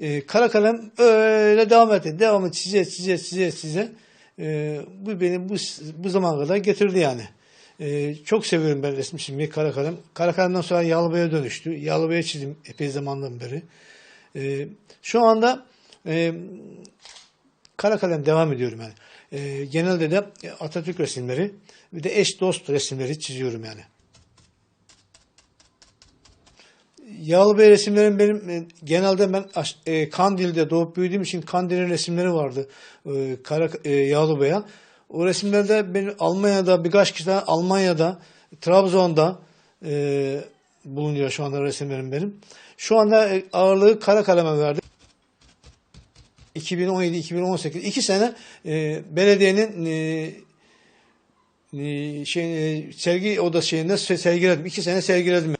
E, kara kalem öyle devam etti. Devamlı çize çize çize çize. E, bu beni bu, bu zamana kadar getirdi yani. E, çok seviyorum ben resim çizmeyi, kara kalem. Kara kalemden sonra yağlı boya dönüştü. Yağlı boya çizdim epey zamandan beri. E, şu anda e, kara kalem devam ediyorum yani. E, genelde de Atatürk resimleri bir de eş dost resimleri çiziyorum yani. Yağlı Bey resimlerim benim e, genelde ben e, Kandil'de doğup büyüdüğüm için Kandil'in resimleri vardı. E, kara e, Yağlı Bey'e. O resimlerde benim Almanya'da birkaç kişi daha Almanya'da Trabzon'da e, bulunuyor şu anda resimlerim benim. Şu anda e, ağırlığı kara kaleme verdim. 2017-2018 iki sene e, belediyenin e, e, şey, sergi odası şeyinde sergiledim. İki sene sergiledim.